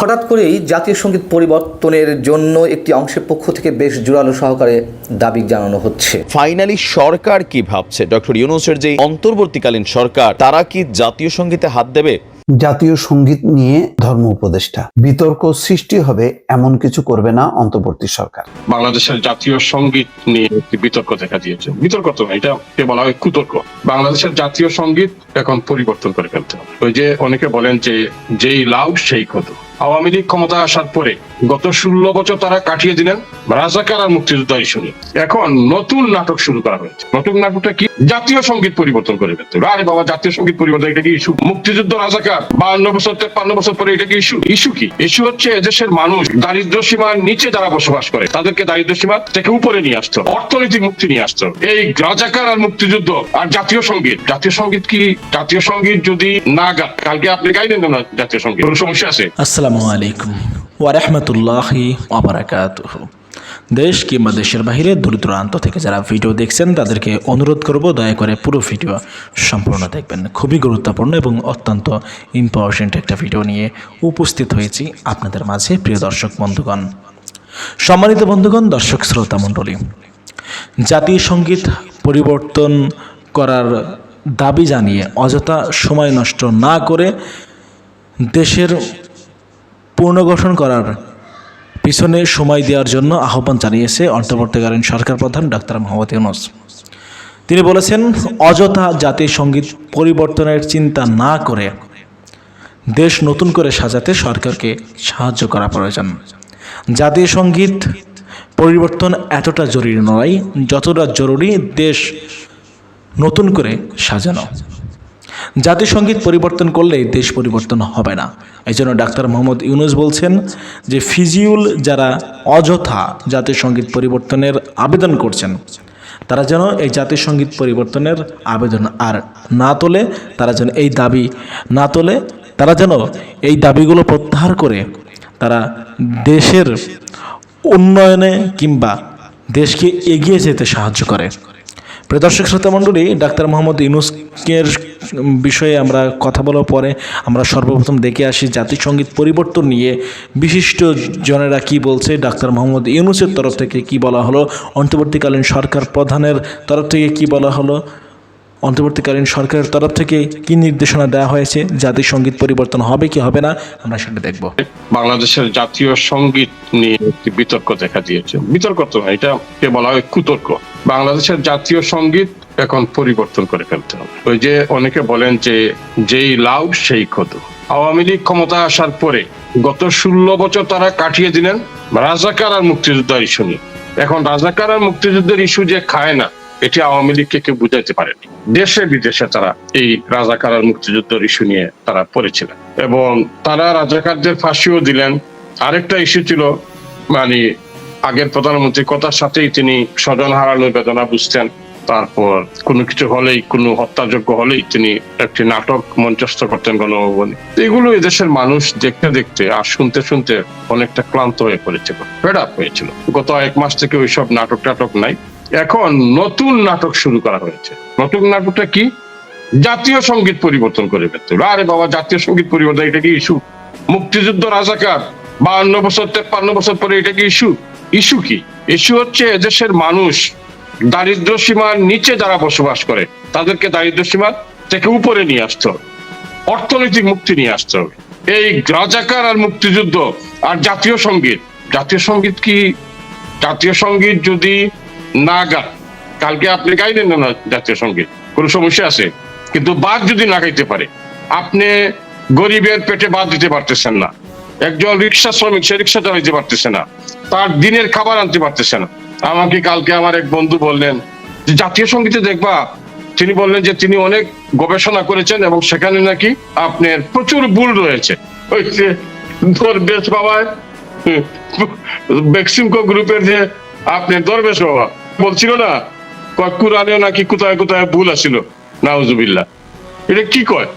হঠাৎ করেই জাতীয় সংগীত পরিবর্তনের জন্য একটি অংশের পক্ষ থেকে বেশ জোরালো সহকারে দাবি জানানো হচ্ছে। ফাইনালি সরকার কি ভাবছে? ডক্টর ইউনুসের যে অন্তর্বর্তীকালীন সরকার তারা কি জাতীয় সঙ্গীতে হাত দেবে? জাতীয় সংগীত নিয়ে ধর্ম উপদেষ্টা। বিতর্ক সৃষ্টি হবে এমন কিছু করবে না অন্তর্বর্তী সরকার। বাংলাদেশের জাতীয় সংগীত নিয়ে একটি বিতর্ক দেখা দিয়েছে। বিতর্ক তো না এটা বলা হয় কুতর্ক। বাংলাদেশের জাতীয় সংগীত এখন পরিবর্তন করে ফেলতে হবে। ওই যে অনেকে বলেন যে যেই লাউ সেই কত আওয়ামী লীগ ক্ষমতা আসার পরে গত ষোলো বছর তারা কাটিয়ে দিলেন রাজাকার আর মুক্তিযোদ্ধা ইস্যু এখন নতুন নাটক শুরু করা হয়েছে। নতুন নাটকটা কি? জাতীয় সংগীত পরিবর্তন করে ফেলতে আরে বাবা, জাতীয় সংগীত পরিবর্তন, এটা কি ইস্যু? মুক্তিযুদ্ধ রাজাকার বান্ন বছর, তেপ্পান্ন বছর পরে এটা কি ইস্যু? ইস্যু কি? ইস্যু হচ্ছে এদেশের মানুষ, দারিদ্র সীমার নিচে যারা বসবাস করে, তাদেরকে দারিদ্র সীমা থেকে উপরে নিয়ে আসতো অর্থনৈতিক মুক্তি নিয়ে আসতো এই রাজাকার আর মুক্তিযুদ্ধ আর জাতীয় সংগীত জাতীয় সংগীত কি? জাতীয় সংগীত যদি না গা কালকে আপনি গাইলেন না জাতীয় সংগীত, কোনো সমস্যা আছে? আসসালামু আলাইকুম ওয়ারহমতুল্লাহি ওবরাকাতুহ দেশ কিংবা দেশের বাহিরে দূর দূরান্ত থেকে যারা ভিডিও দেখছেন, তাদেরকে অনুরোধ করব দয়া করে পুরো ভিডিও সম্পূর্ণ দেখবেন। খুবই গুরুত্বপূর্ণ এবং অত্যন্ত ইম্পর্টেন্ট একটা ভিডিও নিয়ে উপস্থিত হয়েছি আপনাদের মাঝে, প্রিয় দর্শক বন্ধুগণ। সম্মানিত বন্ধুগণ, দর্শক শ্রোতা মণ্ডলী, জাতীয় সংগীত পরিবর্তন করার দাবি জানিয়ে অযথা সময় নষ্ট না করে দেশের পুনর্গঠন করার পিছনে সময় দেওয়ার জন্য আহ্বান জানিয়েছে অন্তর্বর্তীকালীন সরকার প্রধান ডাক্তার মোহাম্মদ ইউনুস। তিনি বলেছেন, অযথা জাতীয় সংগীত পরিবর্তনের চিন্তা না করে দেশ নতুন করে সাজাতে সরকারকে সাহায্য করা প্রয়োজন। জাতীয় সংগীত পরিবর্তন এতটা জরুরি নয় যতটা জরুরি দেশ নতুন করে সাজানো। জাতীয় সংগীত পরিবর্তন করলেই দেশ পরিবর্তন হবে না। এই জন্য ডাক্তার মোহাম্মদ ইউনুস বলছেন যে ফিজিউল যারা অযথা জাতীয় সংগীত পরিবর্তনের আবেদন করছেন, তারা যেন এই জাতীয় সংগীত পরিবর্তনের আবেদন আর না তোলে, তারা যেন এই দাবি না তোলে, তারা যেন এই দাবিগুলো প্রত্যাহার করে তারা দেশের উন্নয়নে কিংবা দেশকে এগিয়ে যেতে সাহায্য করে। প্রিয় দর্শক শ্রোতা মণ্ডলী, ডাক্তার মোহাম্মদ ইউনুসের বিষয়ে আমরা কথা বলার পরে আমরা সর্বপ্রথম দেখে আসি জাতীয় সংগীত পরিবর্তন নিয়ে বিশিষ্ট জনেরা কি বলছে, ডাক্তার মোহাম্মদ ইউনুসের তরফ থেকে কি বলা হলো, অন্তর্বর্তীকালীন সরকার প্রধানের তরফ থেকে কি বলা হলো, অন্তর্বর্তীকালীন সরকারের তরফ থেকে কি নির্দেশনা দেওয়া হয়েছে জাতীয় সংগীত পরিবর্তন হবে কি হবে না, আমরা সেটা দেখব। বাংলাদেশের জাতীয় সংগীত নিয়ে একটি বিতর্ক দেখা দিয়েছে। বিতর্ক তো এটা বলা হয় কুতর্ক। বাংলাদেশের জাতীয় সংগীত এখন পরিবর্তন করে ফেলতে হবে। ওই যে অনেকে বলেন যে যেই লাউ, সেই কদু। আওয়ামী লীগ ক্ষমতা আসার পরে গত ষোলো বছর তারা কাটিয়ে দিলেন রাজাকার আর মুক্তিযোদ্ধার ইস্যু নিয়ে। এখন রাজাকার আর মুক্তিযুদ্ধের ইস্যু যে খায় না, এটি আওয়ামী লীগকে কেউ বুঝাইতে পারেনি। দেশে বিদেশে তারা এই রাজাকার আর মুক্তিযুদ্ধের ইস্যু নিয়ে তারা পড়েছিলেন। এবং তারা রাজাকারদের ফাঁসিও দিলেন। আরেকটা ইস্যু ছিল মানে আগের প্রধানমন্ত্রী কথার সাথেই তিনি স্বজন হারানোর বেদনা বুঝতেন। তারপর কোনো কিছু হলেই, কোনো হত্যাযোগ্য হলেই তিনি একটি নাটক মঞ্চস্থ করতেন গণভবনে। এগুলো এদেশের মানুষ দেখতে দেখতে আর শুনতে শুনতে অনেকটা ক্লান্ত হয়ে পড়েছিল, ফেড আপ হয়েছিল। গত এক মাস থেকে ওইসব নাটক টাটক নাই। এখন নতুন নাটক শুরু করা হয়েছে। নতুন নাটকটা কি? জাতীয় সংগীত পরিবর্তন করে ফেলতে। আরে বাবা, জাতীয় সংগীত পরিবর্তন, এটা কি ইস্যু? মুক্তিযুদ্ধ রাজাকার, বাহান্ন বছর, তেপ্পান্ন বছর পরে এটা কি ইস্যু? ইস্যু কি? ইস্যু হচ্ছে এদেশের মানুষ দারিদ্র সীমার নিচে যারা বসবাস করে, তাদেরকে দারিদ্র সীমার থেকে উপরে নিয়ে আসতে হবে, অর্থনৈতিক মুক্তি নিয়ে আসতে হবে। এই রাজাকার আর মুক্তিযুদ্ধ আর জাতীয় সংগীত জাতীয় সংগীত কি? জাতীয় সংগীত যদি না গান কালকে আপনি গাইলেন না জাতীয় সংগীত, কোনো সমস্যা আছে? কিন্তু বাদ যদি না গাইতে পারে, আপনি গরিবের পেটে বাদ দিতে পারতেছেন না, একজন রিক্সা শ্রমিক সে রিক্সা চালাইতে পারতেছে না তার দিনের খাবার আনতে পারতেছে না। আমাকে কালকে আমার এক বন্ধু বললেন, যে জাতীয় সঙ্গীতে দেখবা, তিনি বললেন যে তিনি অনেক গবেষণা করেছেন এবং সেখানে নাকি আপনার প্রচুর ভুল রয়েছে। দরবেশ বাবায় বেক্সিমকো গ্রুপের যে আপনার দরবেশ বাবা, বলছিল না কোরআনেও নাকি কোথায় কোথায় ভুল আছিল, নাউজুবিল্লাহ। এটা কি কয়?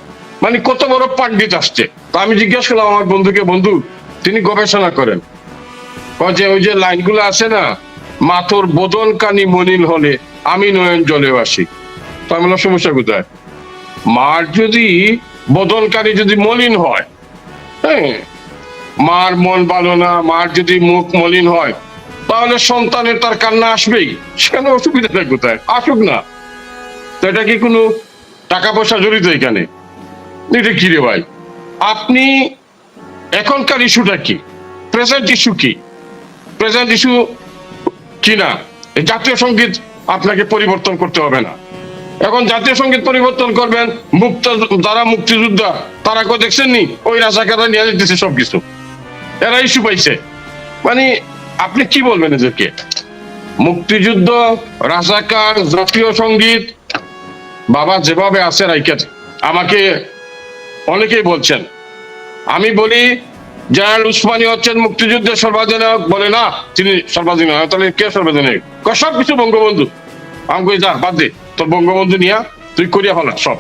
মানে কত বড় পাণ্ডিত আসছে। আমি জিজ্ঞেস করলাম আমার বন্ধুকে, বন্ধু, তিনি গবেষণা করেন। যে ওই যে লাইনগুলো আছে না, মাথর বদন কানি মনিল হলে আমি নয়ন জলে আসি তো আমি সমস্যা কোথায়? মার যদি বদনকারী যদি মলিন হয় হ্যাঁ মার মন ভালো না, মার যদি মুখ মলিন হয়, তাহলে সন্তানের তার কান্না আসবেই। সেখানে অসুবিধাটা কোথায়? আসুক না। তো এটা কি কোনো টাকা পয়সা জড়িত এখানে? এটা কি রে ভাই? আপনি এখনকার ইস্যুটা কি? প্রেজেন্ট ইস্যু কি? প্রেজেন্ট ইস্যু কি না এই জাতীয় সংগীত আপনাকে পরিবর্তন করতে হবে না। এখন জাতীয় সংগীত পরিবর্তন করবেন, মুক্ত যারা মুক্তিযোদ্ধা, তারা কেউ দেখছেন নি ওই রাজাকাররা নিয়ে যেতেছে সবকিছু। এরা ইস্যু পাইছে। মানে আপনি কি বলবেন এদেরকে? মুক্তিযুদ্ধ, রাজাকার, জাতীয় সংগীত, বাবা যেভাবে আছে রাইকেট আমাকে অনেকেই বলছেন। আমি বলি জেনারেল উসমানী হচ্ছেন মুক্তিযুদ্ধের সর্বাধিনায়ক। বলে, না, তিনি সর্বাধিনায়ক তাহলে কে সর্বাধিনায়ক? সব কিছু বঙ্গবন্ধু। আমি যা, বাদ দে, তোর বঙ্গবন্ধু নিয়া, তুই করিয়া হলা সব।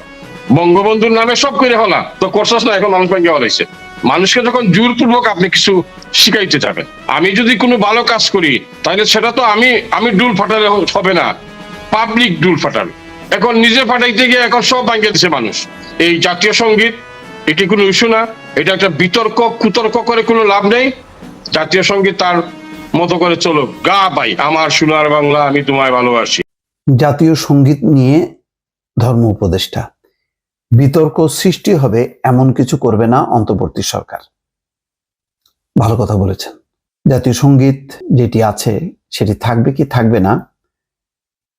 বঙ্গবন্ধুর নামে সব করে হলা তো করছস না, এখন মানুষ ভেঙে হলাইছে মানুষকে যখন জোরপূর্বক আপনি কিছু শিখাইতে যাবেন, আমি যদি কোনো ভালো কাজ করি, তাহলে সেটা তো আমি আমি ডুল ফাটালে হবে না। পাবলিক ডুল ফাটাবে। এখন নিজে ফাটাইতে গিয়ে এখন সব ভাঙিয়ে দিছে মানুষ। এই জাতীয় সংগীত এটি কোনো ইস্যু না। এটা একটা বিতর্ক, কুতর্ক করে কোনো লাভ নেই। জাতীয় সংগীত তার মতো করে চলো গা ভাই আমার সোনার বাংলা, আমি তোমায় ভালোবাসি। জাতীয় সংগীত নিয়ে ধর্ম উপদেষ্টা। বিতর্ক সৃষ্টি হবে, এমন কিছু করবে না অন্তর্বর্তী সরকার। ভালো কথা বলেছেন। জাতীয় সংগীত যেটি আছে, সেটি থাকবে কি থাকবে না,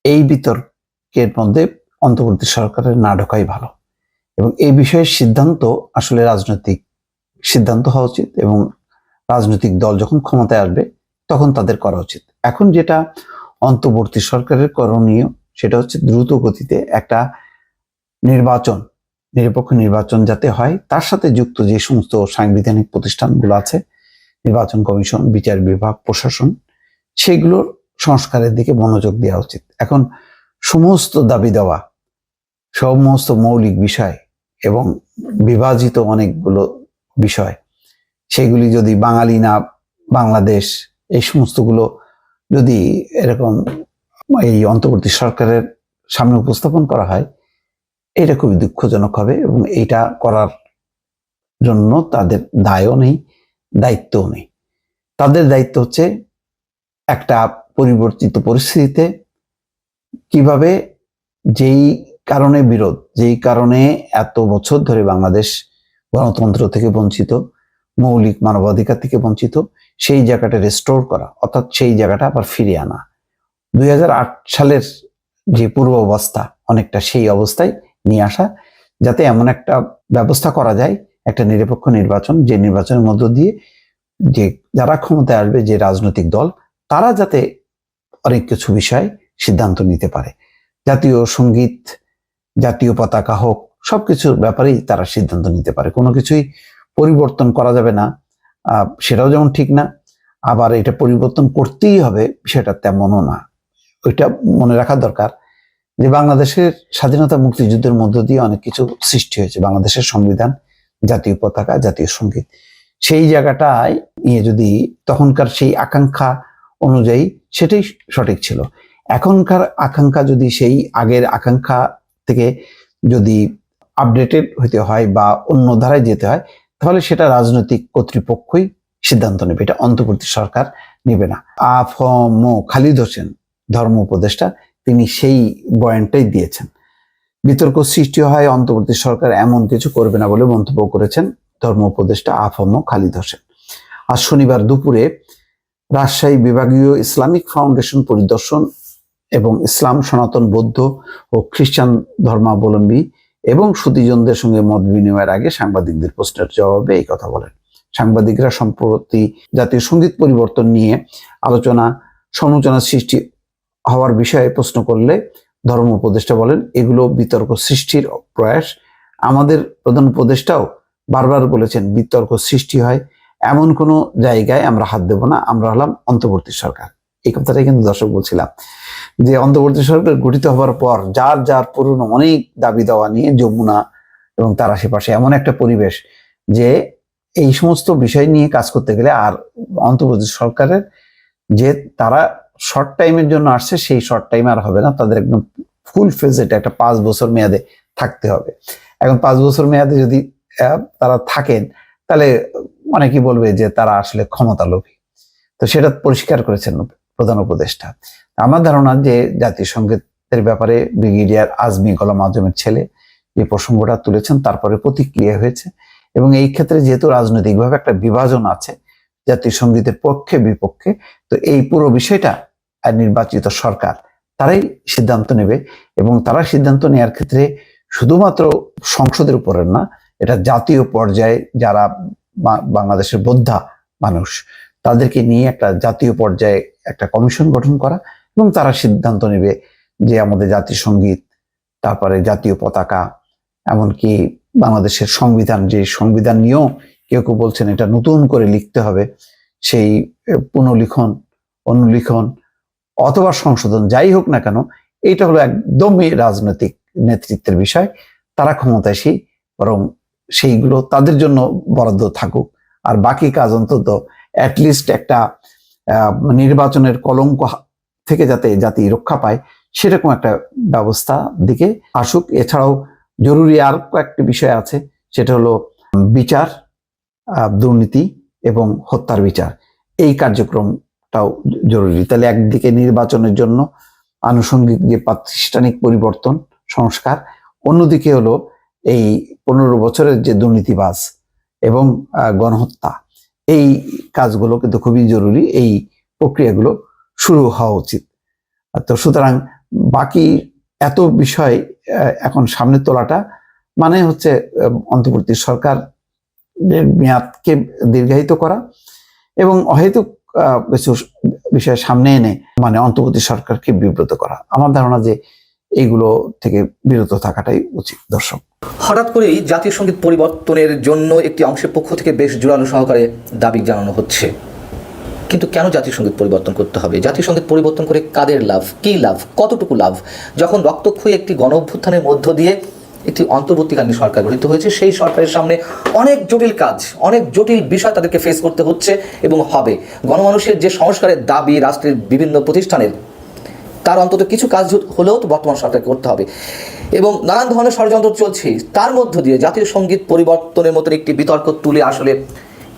এই বিতর্কের মধ্যে অন্তর্বর্তী সরকারের না ঢোকাই ভালো। এবং এই বিষয়ে সিদ্ধান্ত আসলে রাজনৈতিক সিদ্ধান্ত হওয়া উচিত এবং রাজনৈতিক দল যখন ক্ষমতায় আসবে, তখন তাদের করা উচিত। এখন যেটা অন্তর্বর্তী সরকারের করণীয়, সেটা হচ্ছে দ্রুত গতিতে একটা নির্বাচন, নিরপেক্ষ নির্বাচন যাতে হয়, তার সাথে যুক্ত যে সমস্ত সাংবিধানিক প্রতিষ্ঠানগুলো আছে, নির্বাচন কমিশন, বিচার বিভাগ, প্রশাসন সেগুলোর সংস্কারের দিকে মনোযোগ দেওয়া উচিত। এখন সমস্ত দাবি দেওয়া, সমস্ত মৌলিক বিষয় এবং বিভাজিত অনেকগুলো বিষয়। সেগুলি যদি বাঙালি না, বাংলাদেশ, এই সমস্তগুলো যদি এরকম এই অন্তর্বর্তী সরকারের সামনে উপস্থাপন করা হয়, এটা খুবই দুঃখজনক হবে এবং এটা করার জন্য তাদের দায়ও নেই, দায়িত্বও নেই। তাদের দায়িত্ব হচ্ছে একটা পরিবর্তিত পরিস্থিতিতে কীভাবে যেই কারণে বিরোধ, যেই কারণে এত বছর ধরে বাংলাদেশ গণতন্ত্র থেকে বঞ্চিত, মৌলিক মানবাধিকার থেকে বঞ্চিত, সেই জায়গাটা রেস্টোর করা, অর্থাৎ সেই জায়গাটা আবার ফিরিয়ে আনা। দুই হাজার আট সালের যে পূর্ব অবস্থা, অনেকটা সেই অবস্থায় নিয়ে আসা, যাতে এমন একটা ব্যবস্থা করা যায়, একটা নিরপেক্ষ নির্বাচন, যে নির্বাচনের মধ্য দিয়ে যে যারা ক্ষমতায় আসবে, যে রাজনৈতিক দল, তারা যাতে অনেক কিছু বিষয় সিদ্ধান্ত নিতে পারে। জাতীয় সংগীত জাতীয় পতাকা হোক, সবকিছুর ব্যাপারেই তারা সিদ্ধান্ত নিতে পারে। কোনো কিছুই পরিবর্তন করা যাবে না। সেটাও যেমন ঠিক না, আবার এটা পরিবর্তন করতেই হবে সেটা তেমনও না। ওইটা মনে রাখা দরকার যে বাংলাদেশের স্বাধীনতা মুক্তিযুদ্ধের মধ্য দিয়ে অনেক কিছু সৃষ্টি হয়েছে। বাংলাদেশের সংবিধান, জাতীয় পতাকা, জাতীয় সংগীত। সেই জায়গাটায় নিয়ে যদি তখনকার সেই আকাঙ্ক্ষা অনুযায়ী সেটাই সঠিক ছিল। এখনকার আকাঙ্ক্ষা যদি সেই আগের আকাঙ্ক্ষা থেকে যদি আপডেটেড হইতে হয় বা অন্য ধারায় যেতে হয়, তাহলে সেটা রাজনৈতিক কর্তৃপক্ষই সিদ্ধান্ত নেবে। এটা অন্তর্বর্তী সরকার নেবে না। আফম খালিদ হোসেন, ধর্ম উপদেষ্টা, তিনি সেই বয়ানটাই দিয়েছেন। বিতর্ক সৃষ্টি হয়, অন্তর্বর্তী সরকার এমন কিছু করবে না বলে মন্তব্য করেছেন ধর্ম উপদেষ্টা আফম খালিদ হোসেন। আর শনিবার দুপুরে রাজশাহী বিভাগীয় ইসলামিক ফাউন্ডেশন পরিদর্শন এবং ইসলাম, সনাতন, বৌদ্ধ ও খ্রিস্টান ধর্মাবলম্বী এবং সুতিজনদের সঙ্গে মত বিনিময়ের আগে সাংবাদিকদের প্রশ্নের জবাবে এই কথা বলেন। সাংবাদিকরা সম্প্রতি জাতীয় সংগীত পরিবর্তন নিয়ে আলোচনা, সমালোচনা সৃষ্টি হওয়ার বিষয়ে প্রশ্ন করলে ধর্ম উপদেষ্টা বলেন, এগুলো বিতর্ক সৃষ্টির প্রয়াস। আমাদের প্রধান উপদেষ্টাও বারবার বলেছেন, বিতর্ক সৃষ্টি হয়। এমন কোনো জায়গায় আমরা হাত দেব না। আমরা হলাম অন্তর্বর্তী সরকার। এই কথাটাই কিন্তু দর্শক বলছিলাম। যে অন্তর্বর্তী সরকার গঠিত হওয়ার পর যার যার পুরনো অনেক দাবি দেওয়া নিয়ে যমুনা এবং তার আশেপাশে এমন একটা পরিবেশ যে এই সমস্ত বিষয় নিয়ে কাজ করতে গেলে আর অন্তর্বর্তী সরকারের যে তারা শর্ট টাইমের জন্য আসছে, সেই শর্ট টাইম আর হবে না। তাদের একদম ফুল ফেজেট একটা পাঁচ বছর মেয়াদে থাকতে হবে। এখন পাঁচ বছর মেয়াদে যদি তারা থাকেন, তাহলে অনেকেই বলবে যে তারা আসলে ক্ষমতা লোভী তো সেটা পরিষ্কার করেছেন প্রধান উপদেষ্টা। আমার ধারণা যে জাতীয় সঙ্গীতের ব্যাপারে ব্রিগেডিয়ার আজমি গোলাম আজমের ছেলে যে প্রসঙ্গটা তুলেছেন, তারপরে প্রতিক্রিয়া হয়েছে এবং এই ক্ষেত্রে যেহেতু রাজনৈতিকভাবে একটা বিভাজন আছে জাতীয় সঙ্গীতের পক্ষে বিপক্ষে, তো এই পুরো বিষয়টা নির্বাচিত সরকার তারাই সিদ্ধান্ত নেবে এবং তারা সিদ্ধান্ত নেওয়ার ক্ষেত্রে শুধুমাত্র সংসদের উপরের না, এটা জাতীয় পর্যায়ে যারা বাংলাদেশের বোদ্ধা মানুষ, তাদেরকে নিয়ে একটা জাতীয় পর্যায়ে একটা কমিশন গঠন করা এবং তারা সিদ্ধান্ত নেবে যে আমাদের জাতীয় সংগীত তারপরে জাতীয় পতাকা এমনকি বাংলাদেশের সংবিধান যে সংবিধান নিয়েও কেউ কেউ বলছেন এটা নতুন করে লিখতে হবে সেই আহ, পুনর্লিখন অনুলিখন অথবা সংশোধন যাই হোক না কেন এইটা হলো একদমই রাজনৈতিক নেতৃত্বের বিষয় তারা ক্ষমতাসী বরং সেইগুলো তাদের জন্য বরাদ্দ থাকুক আর বাকি কাজ অন্তত অ্যাটলিস্ট একটা নির্বাচনের কলঙ্ক থেকে যাতে জাতি রক্ষা পায়, সেরকম একটা ব্যবস্থা দিকে আসুক। এছাড়াও জরুরি আর কয়েকটি বিষয় আছে, সেটা হলো বিচার দুর্নীতি এবং হত্যার বিচার। এই কার্যক্রমটাও জরুরি। তাহলে একদিকে নির্বাচনের জন্য আনুষঙ্গিক যে প্রাতিষ্ঠানিক পরিবর্তন, সংস্কার, অন্যদিকে হলো এই পনেরো বছরের যে দুর্নীতিবাজ এবং গণহত্যা, এই কাজগুলো কিন্তু খুবই জরুরি। এই প্রক্রিয়াগুলো শুরু হওয়া উচিত। তো সুতরাং বাকি এত বিষয় এখন সামনে তোলাটা মানে হচ্ছে অন্তর্বর্তী সরকার মেয়াদকে দীর্ঘায়িত করা এবং অহেতুক কিছু বিষয় সামনে এনে মানে অন্তর্বর্তী সরকারকে বিব্রত করা। আমার ধারণা যে এইগুলো থেকে বিরত থাকাটাই উচিত, দর্শক। হঠাৎ করেই জাতীয় সংগীত পরিবর্তনের জন্য একটি অংশের পক্ষ থেকে বেশ জোরালো সহকারে দাবি জানানো হচ্ছে। কিন্তু কেন জাতীয় সংগীত পরিবর্তন করতে হবে? জাতীয় সংগীত পরিবর্তন করে কাদের লাভ? কী লাভ? কতটুকু লাভ? যখন রক্তক্ষয়ী একটি গণ অভ্যুত্থানের মধ্য দিয়ে একটি অন্তর্বর্তীকালীন সরকার গঠিত হয়েছে, সেই সরকারের সামনে অনেক জটিল কাজ, অনেক জটিল বিষয় তাদেরকে ফেস করতে হচ্ছে এবং হবে। গণমানুষের যে সংস্কারের দাবি, রাষ্ট্রের বিভিন্ন প্রতিষ্ঠানের, তার অন্তত কিছু কাজ হলেও তো বর্তমান সরকারকে করতে হবে। এবং নানান ধরনের ষড়যন্ত্র চলছে। তার মধ্য দিয়ে জাতীয় সংগীত পরিবর্তনের মতন একটি বিতর্ক তুলে আসলে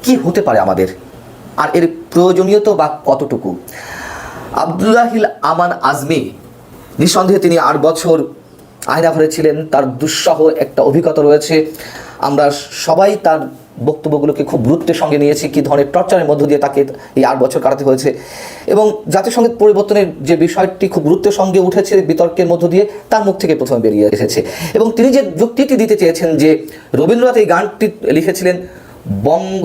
কি হতে পারে আমাদের? আর এর প্রয়োজনীয়তা বা কতটুকু? আবদুল্লাহিল আমান আজমি, নিঃসন্দেহে তিনি আট বছর আয়নাঘরে ছিলেন, তার দুঃসহ একটা অভিজ্ঞতা রয়েছে। আমরা সবাই তার বক্তব্যগুলোকে খুব গুরুত্বের সঙ্গে নিয়েছি, কি ধরনের টর্চারের মধ্য দিয়ে তাকে এই আট বছর কাটাতে হয়েছে। এবং সংগীত পরিবর্তনের যে বিষয়টি খুব গুরুত্বের সঙ্গে উঠেছে, বিতর্কের মধ্য দিয়ে তার মুখ থেকে প্রথমে বেরিয়ে এসেছে। এবং তিনি যে যুক্তিটি দিতে চেয়েছেন যে রবীন্দ্রনাথ এই গানটি লিখেছিলেন, বঙ্গ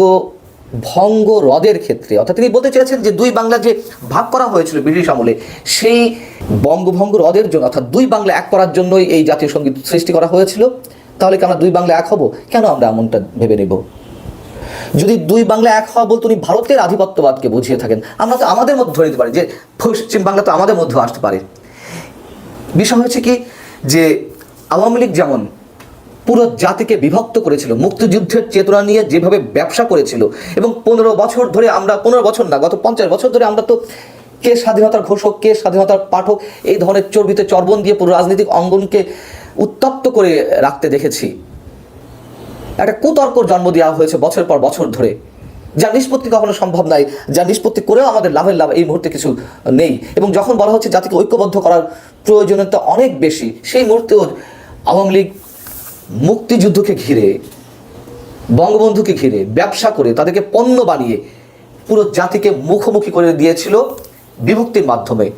ভঙ্গ হ্রদের ক্ষেত্রে, অর্থাৎ তিনি বলতে চেয়েছেন যে দুই বাংলা যে ভাগ করা হয়েছিল ব্রিটিশ আমলে, সেই বঙ্গভঙ্গ হ্রদের জন্য, অর্থাৎ দুই বাংলা এক করার জন্যই এই জাতীয় সংগীত সৃষ্টি করা হয়েছিল, তাহলে কি আমরা দুই বাংলা এক হব? কেন আমরা এমনটা ভেবে নেব? যদি দুই বাংলা এক হওয়া বলতে উনি ভারতের আধিপত্যবাদকে বুঝিয়ে থাকেন, আমরা তো আমাদের মধ্যে ধরে নিতে পারি যে পশ্চিম বাংলা তো আমাদের মধ্যে আসতে পারে। বিষয় হচ্ছে কি যে আওয়ামী লীগ যেমন পুরো জাতিকে বিভক্ত করেছিল। মুক্তিযুদ্ধের চেতনা নিয়ে যেভাবে ব্যবসা করেছিল। এবং পনেরো বছর ধরে আমরা, পনেরো বছর না, গত পঞ্চাশ বছর ধরে আমরা তো কে স্বাধীনতার ঘোষক, কে স্বাধীনতার পাঠক, এই ধরনের চর্বিতে চর্বণ দিয়ে পুরো রাজনৈতিক অঙ্গনকে উত্তপ্ত করে রাখতে দেখেছি। একটা কুতর্কর জন্ম দেওয়া হয়েছে বছর পর বছর ধরে। যার নিষ্পত্তি কখনো সম্ভব নাই, যার নিষ্পত্তি করেও আমাদের লাভের লাভ এই মুহূর্তে কিছু নেই। এবং যখন বলা হচ্ছে জাতিকে ঐক্যবদ্ধ করার প্রয়োজনীয়তা অনেক বেশি, সেই মুহূর্তেও আওয়ামী লীগ মুক্তিযুদ্ধকে ঘিরে, বঙ্গবন্ধুকে ঘিরে, ব্যবসা করে, তাদেরকে পণ্য বানিয়ে পুরো জাতিকে মুখোমুখি করে দিয়েছিল বিভক্তির মাধ্যমে।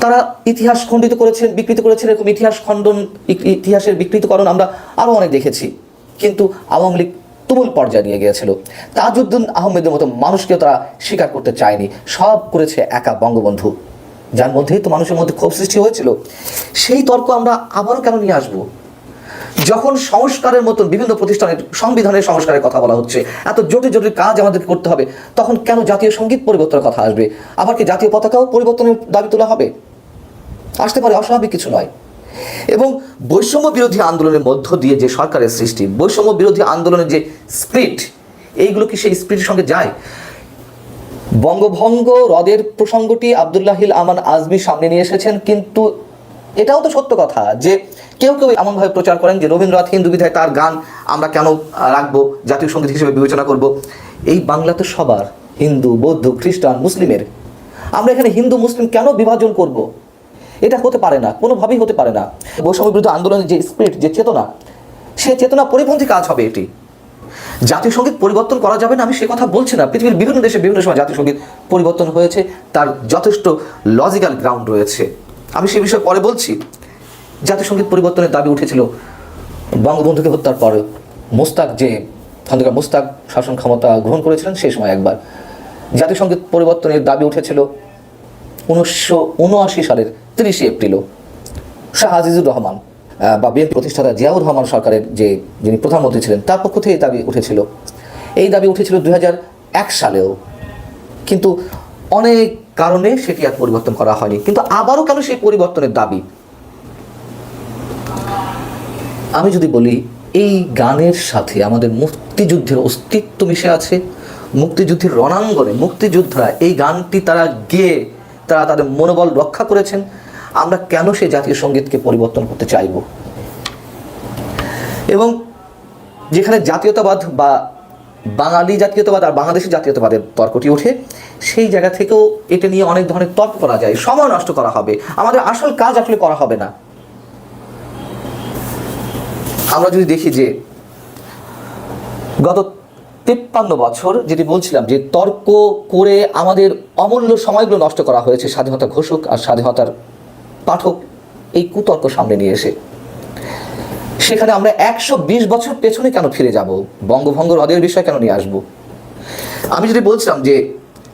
তারা ইতিহাস খণ্ডিত করেছেন, বিকৃত করেছেন, এরকম ইতিহাস খণ্ডন ইতিহাসের বিকৃতকরণ আমরা আরও অনেক দেখেছি। কিন্তু আওয়ামী লীগ তুমুল পর্যায়ে নিয়ে গিয়েছিল। তাজউদ্দিন আহমেদের মতো মানুষকেও তারা স্বীকার করতে চায়নি। সব করেছে একা বঙ্গবন্ধু। যার মধ্যেই তো মানুষের মধ্যে ক্ষোভ সৃষ্টি হয়েছিল। সেই তর্ক আমরা আবারও কেন নিয়ে আসব? যখন সংস্কারের মতন বিভিন্ন প্রতিষ্ঠানের সংবিধানের সংস্কারের কথা বলা হচ্ছে, এত জটিল জটিল কাজ আমাদের করতে হবে, তখন কেন জাতীয় সংগীত পরিবর্তনের কথা আসবে? আবার কি জাতীয় পতাকাও পরিবর্তনের দাবি তোলা হবে? আসতে পারে, অস্বাভাবিক কিছু নয়। এবং বৈষম্য বিরোধী আন্দোলনের মধ্য দিয়ে যে সরকারের সৃষ্টি, বৈষম্য বিরোধী আন্দোলনের যে স্প্রিট, এইগুলো কি সেই স্প্রিটের সঙ্গে যায়? বঙ্গভঙ্গ হ্রদের প্রসঙ্গটি আবদুল্লাহিল আমান আজমি সামনে নিয়ে এসেছেন, কিন্তু এটাও তো সত্য কথা যে কেউ কেউ এমনভাবে প্রচার করেন যে রবীন্দ্রনাথ হিন্দু বিধায় তার গান আমরা কেন রাখব, জাতীয় সংগীত হিসেবে বিবেচনা করব? এই বাংলা তো সবার, হিন্দু, বৌদ্ধ, খ্রিস্টান, মুসলিমের, আমরা এখানে হিন্দু, মুসলিম কেন বিভাজন করব? এটা হতে পারে না, কোনোভাবেই হতে পারে না। বৈষম্য বিরুদ্ধে আন্দোলনের যে স্পিরিট যে চেতনা, সে চেতনা পরিপন্থী কাজ হবে এটি। জাতীয় সংগীত পরিবর্তন করা যাবে না, আমি সে কথা বলছি না। পৃথিবীর বিভিন্ন দেশে বিভিন্ন সময় জাতীয় সংগীত পরিবর্তন হয়েছে, তার যথেষ্ট লজিক্যাল গ্রাউন্ড রয়েছে। আমি সে বিষয়ে পরে বলছি। জাতীয় সংগীত পরিবর্তনের দাবি উঠেছিল। বঙ্গবন্ধুকে হত্যার পর মোস্তাক যে খন্দকার মোস্তাক শাসন ক্ষমতা গ্রহণ করেছিলেন সেই সময় একবার। জাতীয় সংগীত পরিবর্তনের দাবি উঠেছিল উনিশশো উনআশি সালের তিরিশে এপ্রিলও শাহ আজিজুর রহমান বা বিএনপি প্রতিষ্ঠাতা জিয়াউর রহমান সরকারের যে যিনি প্রধানমন্ত্রী ছিলেন, তার পক্ষ থেকে এই দাবি উঠেছিল। এই দাবি উঠেছিল দুই এক সালেও। কিন্তু অনেক কারণে সেটি আর পরিবর্তন করা হয়নি। কিন্তু আবারও কেন সেই পরিবর্তনের দাবি? আমি যদি বলি, এই গানের সাথে আমাদের মুক্তিযুদ্ধের অস্তিত্ব মিশে আছে, মুক্তিযুদ্ধের রণাঙ্গনে মুক্তিযোদ্ধারা এই গানটি তারা গেয়ে তারা তাদের মনোবল রক্ষা করেছেন। আমরা কেন সেই জাতীয় সঙ্গীতকে পরিবর্তন করতে চাইব? এবং যেখানে জাতীয়তাবাদ বা বাঙালি জাতীয়তাবাদ আর বাংলাদেশের জাতীয়তাবাদের তর্কটি ওঠে, সেই জায়গা থেকেও এটা নিয়ে অনেক ধরনের তর্ক করা যায়। সময় নষ্ট করা হবে। আমাদের আসল কাজ আসলে করা হবে না। আমরা যদি দেখি যে গত তেপ্পান্ন বছর যেটি বলছিলাম যে তর্ক করে আমাদের অমূল্য সময়গুলো নষ্ট করা হয়েছে, স্বাধীনতা ঘোষক আর স্বাধীনতার পাঠক এই কুতর্ক সামনে নিয়ে এসে। সেখানে আমরা একশো বিশ বছর পেছনে কেন ফিরে যাব? বঙ্গভঙ্গ হ্রদের বিষয় কেন নিয়ে আসব? আমি যদি বলছিলাম যে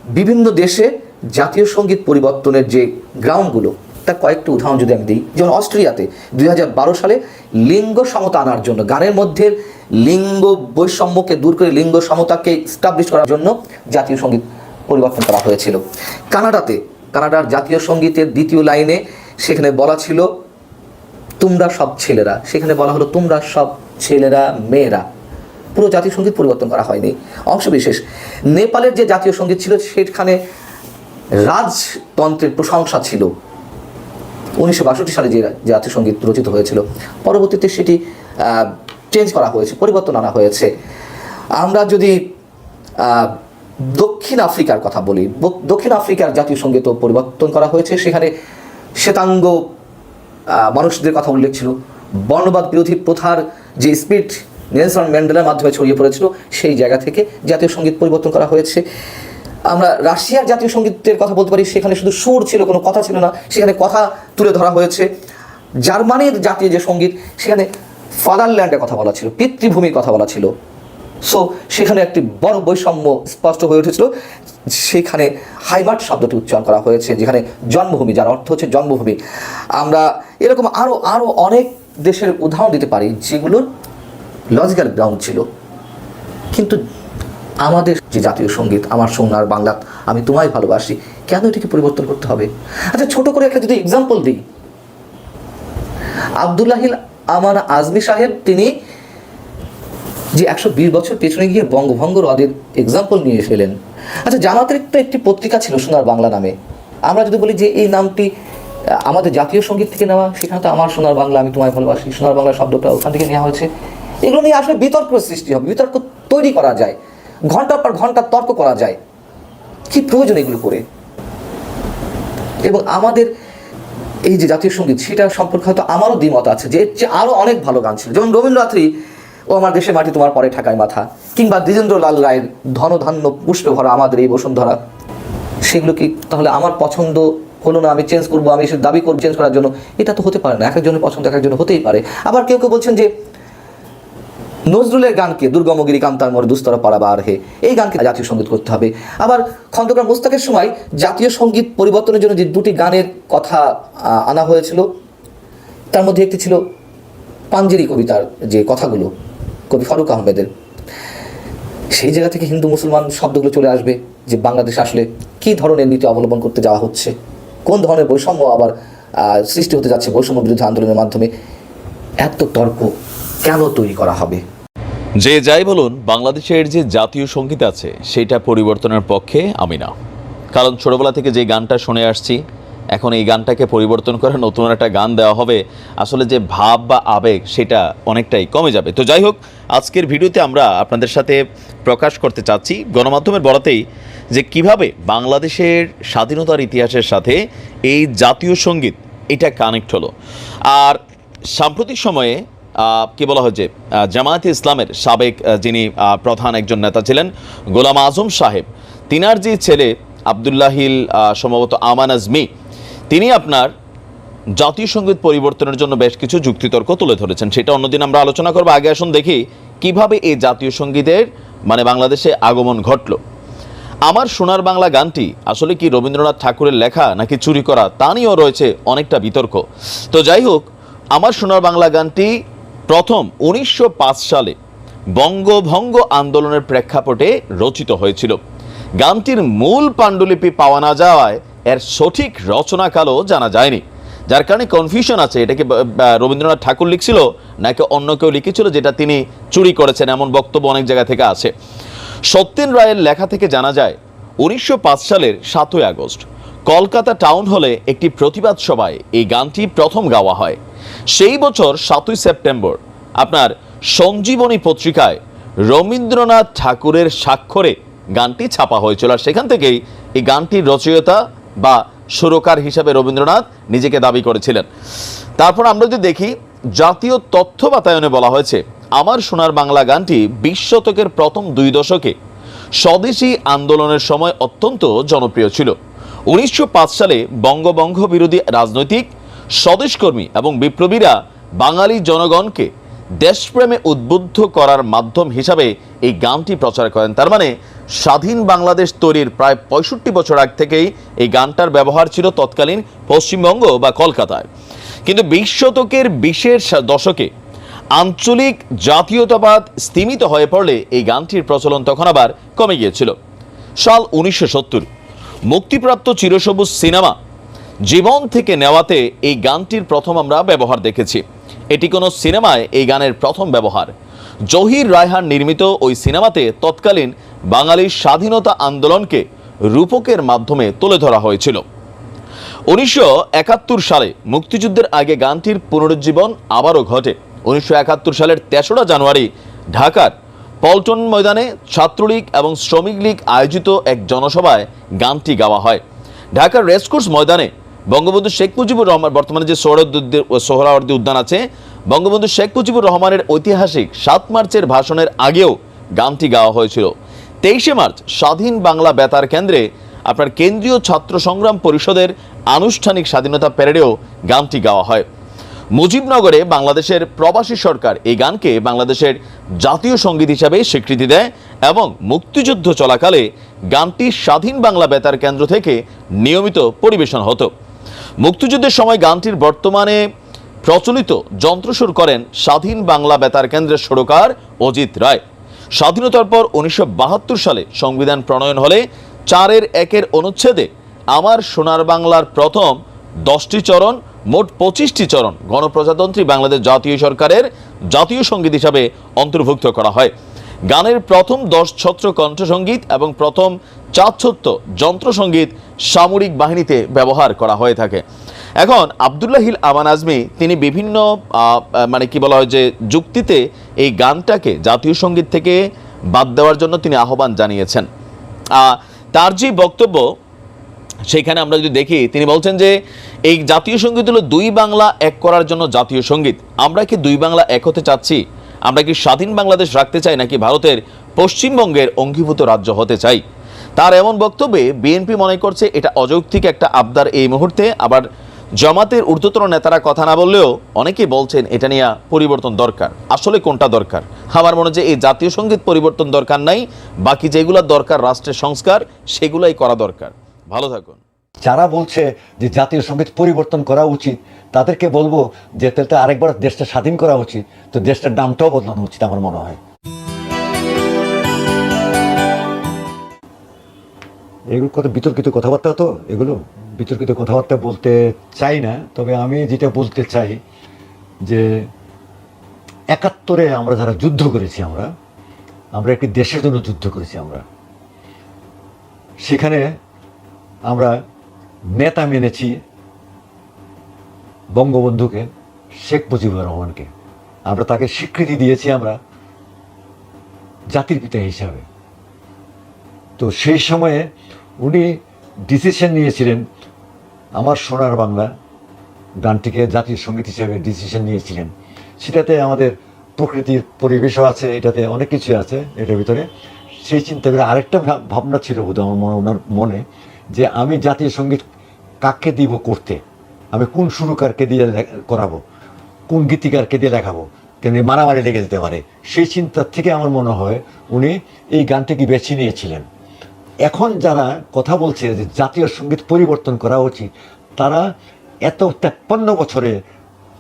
বিভিন্ন দেশে জাতীয় সংগীত পরিবর্তনের যে গ্রাউন্ডগুলো তার কয়েকটি উদাহরণ যদি আমি দিই, যেমন অস্ট্রিয়াতে দুই হাজার বারো সালে লিঙ্গ সমতা আনার জন্য, গানের মধ্যে লিঙ্গ বৈষম্যকে দূর করে লিঙ্গ সমতাকে স্টাবলিশ করার জন্য জাতীয় সংগীত পরিবর্তন করা হয়েছিল। কানাডাতে, কানাডার জাতীয় সঙ্গীতের দ্বিতীয় লাইনে সেখানে বলা ছিল, তোমরা সব ছেলেরা। সেখানে বলা হলো, তোমরা সব ছেলেরা, মেয়েরা। পুরো জাতীয় সংগীত পরিবর্তন করা হয়নি। অংশবিশেষ, নেপালের যে জাতীয় সংগীত ছিল, সেখানে রাজতন্ত্রের প্রশংসা ছিল। উনিশশো বাষট্টি সালে যে জাতীয় সংগীত রচিত হয়েছিল, পরবর্তীতে সেটি চেঞ্জ করা হয়েছে, পরিবর্তন আনা হয়েছে। আমরা যদি দক্ষিণ আফ্রিকার কথা বলি দক্ষিণ আফ্রিকার জাতীয় সঙ্গীতও পরিবর্তন করা হয়েছে, সেখানে শ্বেতাঙ্গ মানুষদের কথা উল্লেখ ছিল, বর্ণবাদ বিরোধী প্রথার যে স্পিড নেলসন ম্যান্ডেলার মাধ্যমে ছড়িয়ে পড়েছিল, সেই জায়গা থেকে জাতীয় সংগীত পরিবর্তন করা হয়েছে। আমরা রাশিয়ার জাতীয় সঙ্গীতের কথা বলতে পারি, সেখানে শুধু সুর ছিল, কোনো কথা ছিল না, সেখানে কথা তুলে ধরা হয়েছে। জার্মানির জাতীয় যে সংগীত, সেখানে ফাদারল্যান্ডের কথা বলা ছিল, পিতৃভূমির কথা বলা ছিল। সো সেখানে একটি বড় বৈষম্য স্পষ্ট হয়ে উঠেছিল। সেখানে হাইমার্ট শব্দটি উচ্চারণ করা হয়েছে, যেখানে জন্মভূমি, যার অর্থ হচ্ছে জন্মভূমি। আমরা এরকম আরও আরও অনেক দেশের উদাহরণ দিতে পারি, যেগুলোর লজিক্যাল গ্রাউন্ড ছিল। কিন্তু আমাদের যে জাতীয় সংগীত, আমার সোনার বাংলা, আমি তোমায় ভালোবাসি, কেন এটিকে পরিবর্তন করতে হবে? আচ্ছা ছোট করে একটা যদি এক্সাম্পল দিই। আবদুল্লাহিল আমার আজমি সাহেব, তিনি যে একশো বিশ বছর পেছনে গিয়ে বঙ্গভঙ্গ হ্রদের এক্সাম্পল নিয়ে এসেলেন আচ্ছা জামাতের তো একটি পত্রিকা ছিল সোনার বাংলা নামে। আমরা যদি বলি যে এই নামটি আমাদের জাতীয় সংগীত থেকে নেওয়া, সেখানে তো আমার সোনার বাংলা, আমি তোমায় ভালোবাসি, সোনার বাংলা শব্দটা ওখান থেকে নেওয়া হয়েছে। এগুলো নিয়ে আসলে বিতর্ক সৃষ্টি হবে, বিতর্ক তৈরি করা যায়। ঘণ্টার পর ঘণ্টা তর্ক করা যায়। কি প্রয়োজন এগুলো করে? এবং আমাদের এই যে জাতীয় সংগীত, সেটা সম্পর্কে হয়তো আমারও দ্বিমত আছে যে চেয়ে আরও অনেক ভালো গান ছিল। যেমন রবীন্দ্রনাথই, ও আমার দেশে মাটি, তোমার পরে ঠাকায় মাথা কিংবা দ্বিজেন্দ্রলাল রায়ের ধনধান্য পুষ্পে ভরা আমাদের এই বসুন্ধরা সেগুলো কি তাহলে আমার পছন্দ হলো না, আমি চেঞ্জ করব, আমি এসে দাবি করব চেঞ্জ করার জন্য? এটা তো হতে পারে না, এক একজনের পছন্দ এক একজনের হতেই পারে। আবার কেউ কেউ বলছেন যে নজরুলের গানকে দুর্গমগিরি কান্তার মোর দুস্তর পারাবার হে। এই গানকে জাতীয় সংগীত করতে হবে। আবার খন্দকার মোস্তাকের সময় জাতীয় সংগীত পরিবর্তনের জন্য যে দুটি গানের কথা আনা হয়েছিল, তার মধ্যে একটি ছিল পাঞ্জেরি কবিতার যে কথাগুলো, কবি ফারুক আহমেদের। সেই জায়গা থেকে হিন্দু মুসলমান শব্দগুলো চলে আসবে যে বাংলাদেশ আসলে কী ধরনের নীতি অবলম্বন করতে যাওয়া হচ্ছে, কোন ধরনের বৈষম্য আবার সৃষ্টি হতে যাচ্ছে বৈষম্য বিরোধী আন্দোলনের মাধ্যমে, এত তর্ক কেন তৈরি করা হবে? যে যাই বলুন, বাংলাদেশের যে জাতীয় সংগীত আছে, সেটা পরিবর্তনের পক্ষে আমি না কারণ ছোটবেলা থেকে যে গানটা শুনে আসছি, এখন এই গানটাকে পরিবর্তন করে নতুন একটা গান দেওয়া হবে। আসলে যে ভাব বা আবেগ, সেটা অনেকটাই কমে যাবে। তো যাই হোক, আজকের ভিডিওতে আমরা আপনাদের সাথে প্রকাশ করতে চাচ্ছি গণমাধ্যমের বরাতেই যে কীভাবে বাংলাদেশের স্বাধীনতার ইতিহাসের সাথে এই জাতীয় সংগীত, এটা কানেক্ট হলো। আর সাম্প্রতিক সময়ে কি বলা হচ্ছে আহ, জামায়াতে ইসলামের সাবেক যিনি প্রধান একজন নেতা ছিলেন গোলাম আজম সাহেব। তিনার যে ছেলে আবদুল্লাহিল সম্ভবত আমান আজমি তিনি আপনার জাতীয় সংগীত পরিবর্তনের জন্য বেশ কিছু যুক্তিতর্ক তুলে ধরেছেন। সেটা অন্যদিন আমরা আলোচনা করব। আগে আসুন দেখি কীভাবে এই জাতীয় সঙ্গীতের মানে বাংলাদেশে আগমন ঘটলো। আমার সোনার বাংলা গানটি আসলে কি রবীন্দ্রনাথ ঠাকুরের লেখা নাকি চুরি করা তা নিয়েও রয়েছে অনেকটা বিতর্ক। তো যাই হোক আমার সোনার বাংলা গানটি প্রথম উনিশশো পাঁচ সালে বঙ্গভঙ্গ আন্দোলনের প্রেক্ষাপটে রচিত হয়েছিল। গানটির মূল পাণ্ডুলিপি পাওয়া না যাওয়ায় এর সঠিক রচনাকালও জানা যায়নি। যার কারণে কনফিউশন আছে এটাকে রবীন্দ্রনাথ ঠাকুর লিখছিল, নাকি অন্য কেউ লিখেছিল যেটা তিনি চুরি করেছেন, এমন বক্তব্য অনেক জায়গা থেকে আছে। সত্যেন রায়ের লেখা থেকে জানা যায়, উনিশশো পাঁচ সালের সাতই আগস্ট কলকাতা টাউন হলে একটি প্রতিবাদ সভায় এই গানটি প্রথম গাওয়া হয়। সেই বছর সাতই সেপ্টেম্বর আপনার সঞ্জীবনী পত্রিকায় রবীন্দ্রনাথ ঠাকুরের স্বাক্ষরে গানটি ছাপা হয়েছিল। আর সেখান থেকেই এই গানটির রচয়িতা বা সুরকার হিসাবে রবীন্দ্রনাথ নিজেকে দাবি করেছিলেন। তারপর আমরা যদি দেখি, জাতীয় তথ্য বাতায়নে বলা হয়েছে, আমার সোনার বাংলা গানটি বিশ শতকের প্রথম দুই দশকে স্বদেশী আন্দোলনের সময় অত্যন্ত জনপ্রিয় ছিল। উনিশশো পাঁচ সালে বঙ্গবঙ্গ বিরোধী রাজনৈতিক স্বদেশকর্মী এবং বিপ্লবীরা বাঙালি জনগণকে দেশপ্রেমে উদ্বুদ্ধ করার মাধ্যম হিসাবে এই গানটি প্রচার করেন। তার মানে স্বাধীন বাংলাদেশ তৈরির প্রায় পঁয়ষট্টি বছর আগ থেকেই এই গানটার ব্যবহার ছিল তৎকালীন পশ্চিমবঙ্গ বা কলকাতায়। কিন্তু বিশ শতকের বিশের দশকে আঞ্চলিক জাতীয়তাবাদ স্তিমিত হয়ে পড়লে এই গানটির প্রচলন তখন আবার কমে গিয়েছিল। সাল উনিশশো সত্তর, মুক্তিপ্রাপ্ত চিরসবুজ সিনেমা জীবন থেকে নেওয়াতে এই গানটির প্রথম আমরা ব্যবহার দেখেছি। এটি কোনো সিনেমায় এই গানের প্রথম ব্যবহার। জহির রায়হান নির্মিত ওই সিনেমাতে তৎকালীন বাঙালির স্বাধীনতা আন্দোলনকে রূপকের মাধ্যমে তুলে ধরা হয়েছিল। উনিশশো একাত্তর সালে মুক্তিযুদ্ধের আগে গানটির পুনরুজ্জীবন আবারও ঘটে। উনিশশো একাত্তর সালের তেসরা জানুয়ারি ঢাকার পল্টন ময়দানে ছাত্রলীগ এবং শ্রমিক লীগ আয়োজিত এক জনসভায় গানটি গাওয়া হয়। ঢাকার রেসকোর্স ময়দানে বঙ্গবন্ধু শেখ মুজিবুর রহমান, বর্তমানে যে সোহরাওয়ার্দী উদ্যান আছে, বঙ্গবন্ধু শেখ মুজিবুর রহমানের ঐতিহাসিক সাত মার্চের ভাষণের আগেও গানটি গাওয়া হয়েছিল। তেইশে মার্চ, স্বাধীন বাংলা বেতার কেন্দ্রে আপনার কেন্দ্রীয় ছাত্র সংগ্রাম পরিষদের আনুষ্ঠানিক স্বাধীনতা প্যারেডেও গানটি গাওয়া হয়। মুজিবনগরে বাংলাদেশের প্রবাসী সরকার এই গানকে বাংলাদেশের জাতীয় সংগীত হিসাবে স্বীকৃতি দেয় এবং মুক্তিযুদ্ধ চলাকালে গানটি স্বাধীন বাংলা বেতার কেন্দ্র থেকে নিয়মিত পরিবেশন হতো। মুক্তিযুদ্ধের সময় গানটির বর্তমানে প্রচলিত যন্ত্রসুর করেন স্বাধীন বাংলা বেতার কেন্দ্রের সুরকার অজিত রায়। স্বাধীনতার পর উনিশশো সালে সংবিধান প্রণয়ন হলে চারের একের অনুচ্ছেদে আমার সোনার বাংলার প্রথম দশটি চরণ, মোট পঁচিশটি চরণ গণপ্রজাতন্ত্রী বাংলাদেশ জাতীয় সরকারের জাতীয় সংগীত হিসাবে অন্তর্ভুক্ত করা হয়। গানের প্রথম দশ ছত্র কণ্ঠসঙ্গীত এবং প্রথম চার ছত্র যন্ত্রসঙ্গীত সামরিক বাহিনীতে ব্যবহার করা হয়ে থাকে। এখন আবদুল্লাহিল আমান আজমি, তিনি বিভিন্ন মানে কি বলা হয় যে যুক্তিতে এই গানটাকে জাতীয় সংগীত থেকে বাদ দেওয়ার জন্য তিনি আহ্বান জানিয়েছেন। তার যে বক্তব্য, সেখানে আমরা যদি দেখি, তিনি বলছেন যে এই জাতীয় সংগীত হলো দুই বাংলা এক করার জন্য জাতীয় সংগীত। আমরা কি দুই বাংলা এক হতে চাচ্ছি? আমরা কি স্বাধীন বাংলাদেশ রাখতে চাই নাকি ভারতের পশ্চিমবঙ্গের অঙ্গীভূত রাজ্য হতে চাই? তার এমন বক্তব্যে বিএনপি মনে করছে এটা অযৌক্তিক একটা আবদার এই মুহূর্তে। আবার জামাতের ঊর্ধ্বতন নেতারা কথা না বললেও অনেকেই বলছেন এটা নিয়ে পরিবর্তন দরকার। আসলে কোনটা দরকার? আমার মনে হয় এই জাতীয় সংগীত পরিবর্তন দরকার নাই। বাকি যেগুলো দরকার রাষ্ট্রের সংস্কার, সেগুলাই করা দরকার। ভালো থাকুন। যারা বলছে যে জাতীয় সংগীত পরিবর্তন করা উচিত, তাদেরকে বলব যে তাহলে আরেকবার দেশটা স্বাধীন করা উচিত। তো দেশটার নামটাও বদলানো উচিত আমার মনে হয়। এগুলো কত বিতর্কিত কথাবার্তা তো, এগুলো? বিতর্কিত কথাবার্তা বলতে চাই না, তবে আমি যেটা বলতে চাই যে একাত্তরে আমরা যারা যুদ্ধ করেছি আমরা আমরা একটি দেশের জন্য যুদ্ধ করেছি আমরা। সেখানে আমরা নেতা মেনেছি বঙ্গবন্ধুকে, শেখ মুজিবুর রহমানকে। আমরা তাকে স্বীকৃতি দিয়েছি আমরা জাতির পিতা হিসাবে। তো সেই সময়ে উনি ডিসিশন নিয়েছিলেন, আমার সোনার বাংলা গানটিকে জাতীয় সংগীত হিসেবে ডিসিশন নিয়েছিলেন। সেটাতে আমাদের প্রকৃতির পরিবেশও আছে, এটাতে অনেক কিছু আছে, এটার ভিতরে। সেই চিন্তা করে আরেকটা ভাবনা ছিল বোধ আমার মনে মনে। যে আমি জাতীয় সংগীত কাকে দিব করতে? আমি কোন সুরকারকে দিয়ে করাবো? কোন গীতিকারকে দিয়ে লেখাবো? কেন মারামারি লেগে যেতে পারে? সেই চিন্তার থেকে আমার মনে হয় উনি এই গানটিকে বেছে নিয়েছিলেন। এখন যারা কথা বলছে যে জাতীয় সংগীত পরিবর্তন করা উচিত, তারা এত তেপ্পান্ন বছরে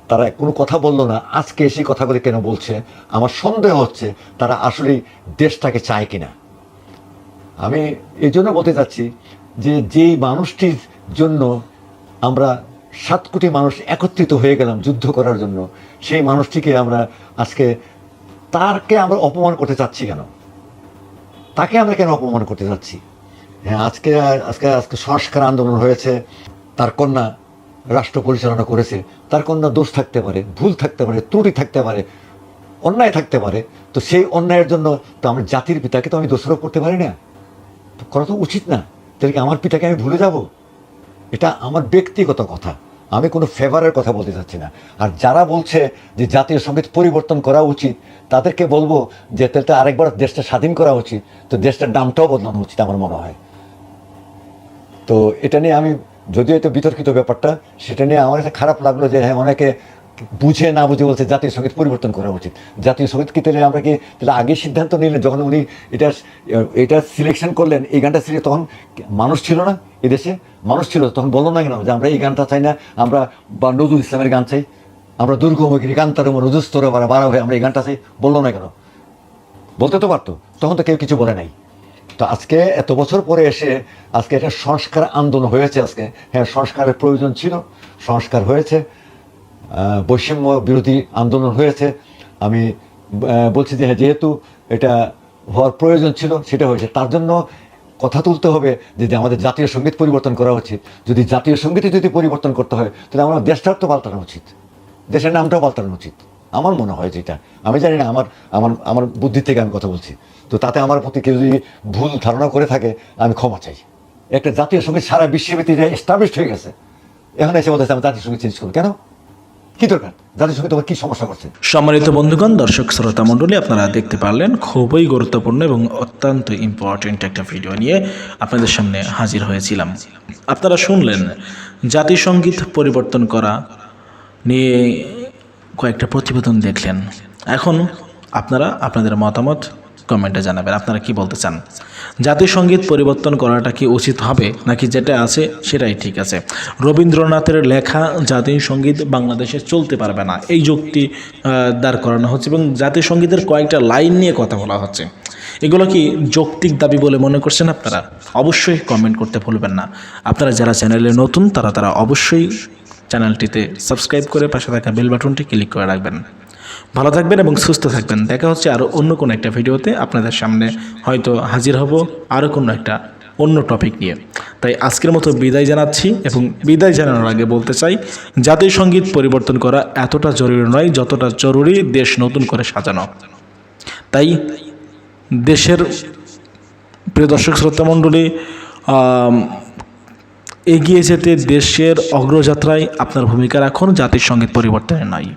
তারা কোনো কথা বলল না, আজকে সেই কথাগুলি কেন বলছে? আমার সন্দেহ হচ্ছে তারা আসলেই দেশটাকে চায় কিনা। আমি এই জন্য বলতে চাচ্ছি যে যেই মানুষটির জন্য আমরা সাত কোটি মানুষ একত্রিত হয়ে গেলাম যুদ্ধ করার জন্য, সেই মানুষটিকে আমরা আজকে, তারকে আমরা অপমান করতে চাচ্ছি কেন? তাকে আমরা কেন অপমান করতে চাচ্ছি? হ্যাঁ আজকে আজকে আজকে সংস্কার আন্দোলন হয়েছে, তার কন্যা রাষ্ট্র পরিচালনা করেছে, তার কন্যা দোষ থাকতে পারে, ভুল থাকতে পারে, ত্রুটি থাকতে পারে, অন্যায় থাকতে পারে, তো সেই অন্যায়ের জন্য তো আমার জাতির পিতাকে তো আমি দোষারোপ করতে পারি না? করা তো উচিত না। তাহলে কি আমার পিতাকে আমি ভুলে যাব? এটা আমার ব্যক্তিগত কথা। আমি কোনো ফেভারের কথা বলতে চাচ্ছি না। আর যারা বলছে যে জাতীয় সংগীত পরিবর্তন করা উচিত, তাদেরকে বলব যে তাহলে আরেকবার দেশটা স্বাধীন করা উচিত। তো দেশটার নামটাও বদলানো উচিত আমার মনে হয়। তো এটা নিয়ে আমি, যদিও এটা বিতর্কিত ব্যাপারটা, সেটা নিয়ে আমার কাছে খারাপ লাগল যে হ্যাঁ অনেকে বুঝে না বুঝে বলছে জাতীয় সংগীত পরিবর্তন করা উচিত। জাতীয় সংগীত কি তাহলে আমরা কি তাহলে আগে সিদ্ধান্ত নিলেন, যখন উনি এটা এটা সিলেকশন করলেন, এই গানটা সিলেক্ট তখন মানুষ ছিল না এদেশে? মানুষ ছিল, তখন বলল না কেন যে আমরা এই গানটা চাই না, আমরা বা নজরুল ইসলামের গান চাই, আমরা দুর্গমগিরি কান্তার রুজুস্তরে বাড়া হয়ে আমরা এই গানটা চাই, বলল না কেন? বলতে তো পারতো, তখন তো কেউ কিছু বলে নাই। তো আজকে এত বছর পরে এসে আজকে এটা সংস্কার আন্দোলন হয়েছে আজকে। হ্যাঁ সংস্কারের প্রয়োজন ছিল, সংস্কার হয়েছে বৈষম্য বিরোধী আন্দোলন হয়েছে। আমি বলছি যে হ্যাঁ যেহেতু এটা হওয়ার প্রয়োজন ছিল, সেটা হয়েছে। তার জন্য কথা তুলতে হবে যে আমাদের জাতীয় সংগীত পরিবর্তন করা উচিত। যদি জাতীয় সঙ্গীতে যদি পরিবর্তন করতে হয়, তাহলে আমার দেশটার তো পাল্টানো উচিত। দেশের নামটাও পাল্টানো উচিত। আমার মনে হয় যেটা। আমি জানি না, আমার আমার আমার বুদ্ধি থেকে আমি কথা বলছি। তো তাতে আমার প্রতি কেউ যদি ভুল ধারণা করে থাকে, আমি ক্ষমা চাই। একটা জাতীয় সংগীত সারা বিশ্বব্যাপী এস্টাবলিশড হয়ে গেছে, এখন এসে বলতেছে, আমি জাতীয় সংগীত চেঞ্জ করব। কেন? কি দরকার? জাতীয় সংগীত তোমার কি সমস্যা করছে? সম্মানিত বন্ধুগণ, দর্শক শ্রোতা মণ্ডলী, আপনারা দেখতে পারলেন খুবই গুরুত্বপূর্ণ এবং অত্যন্ত ইম্পর্টেন্ট একটা ভিডিও নিয়ে আপনাদের সামনে হাজির হয়েছিলাম। আপনারা শুনলেন, জাতিসংগীত পরিবর্তন করা নিয়ে কয়েকটা প্রতিবেদন দেখলেন। এখন আপনারা, আপনাদের মতামত কমেন্টে জানাবেন। আপনারা কি বলতে চান? জাতীয় সংগীত পরিবর্তন করাটা কি উচিত হবে? নাকি যেটা আছে, সেটাই ঠিক আছে। রবীন্দ্রনাথের লেখা জাতীয় সংগীত বাংলাদেশে চলতে পারবে না। এই যুক্তি দাঁড় করানো হচ্ছে এবং জাতীয় সঙ্গীতের কয়েকটা লাইন নিয়ে কথা বলা হচ্ছে। এগুলো কি যৌক্তিক দাবি বলে মনে করছেন আপনারা? অবশ্যই কমেন্ট করতে ভুলবেন না। আপনারা যারা চ্যানেলে নতুন, তারা তারা অবশ্যই চ্যানেলটিতে সাবস্ক্রাইব করে পাশে থাকা বেল বাটনটি ক্লিক করে রাখবেন। ভালো থাকবেন এবং সুস্থ থাকবেন। দেখা হচ্ছে আরও অন্য কোনো একটা ভিডিওতে আপনাদের সামনে। হয়তো হাজির হব আরও কোনো একটা অন্য টপিক নিয়ে। তাই আজকের মতো বিদায় জানাচ্ছি এবং বিদায় জানানোর আগে বলতে চাই, জাতীয় সংগীত পরিবর্তন করা এতটা জরুরি নয় যতটা জরুরি দেশ নতুন করে সাজানো। তাই দেশের প্রিয় দর্শক শ্রোতা মণ্ডলী এগিয়ে যেতে দেশের অগ্রযাত্রায় আপনার ভূমিকা রাখুন জাতির সংগীত পরিবর্তনে নয়।